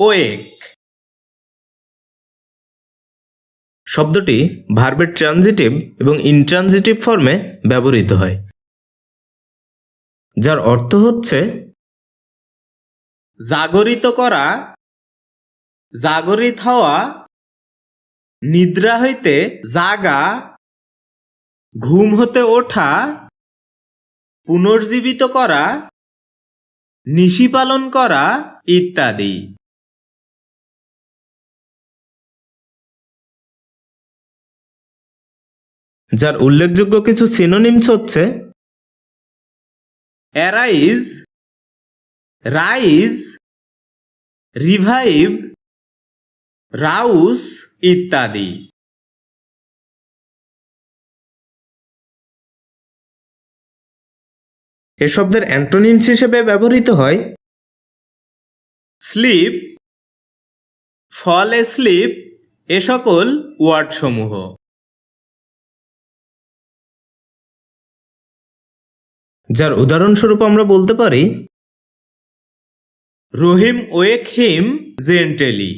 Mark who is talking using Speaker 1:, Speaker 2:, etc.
Speaker 1: ওয়েক। শব্দটি ভার্বের ট্রানজিটিভ এবং ইনট্রানজিটিভ ফর্মে ব্যবহৃত হয়। যার অর্থ হচ্ছে জাগরিত করা, জাগরিত হওয়া, নিদ্রা হইতে জাগা, ঘুম হতে ওঠা, পুনর্জীবিত করা নিশি পালন করা ইত্যাদি। যার উল্লেখযোগ্য কিছু সিনোনিমস হচ্ছে অ্যারাইজ রাইজ রিভাইভ রাউস ইত্যাদি। এ শব্দের অ্যান্টোনিমস হিসেবে ব্যবহৃত হয় স্লিপ ফল এ স্লিপ এ সকল ওয়ার্ডসমূহ যার উদাহরণস্বরূপ আমরা বলতে পারি রহিম ওয়েক হিম জেন্টেলি।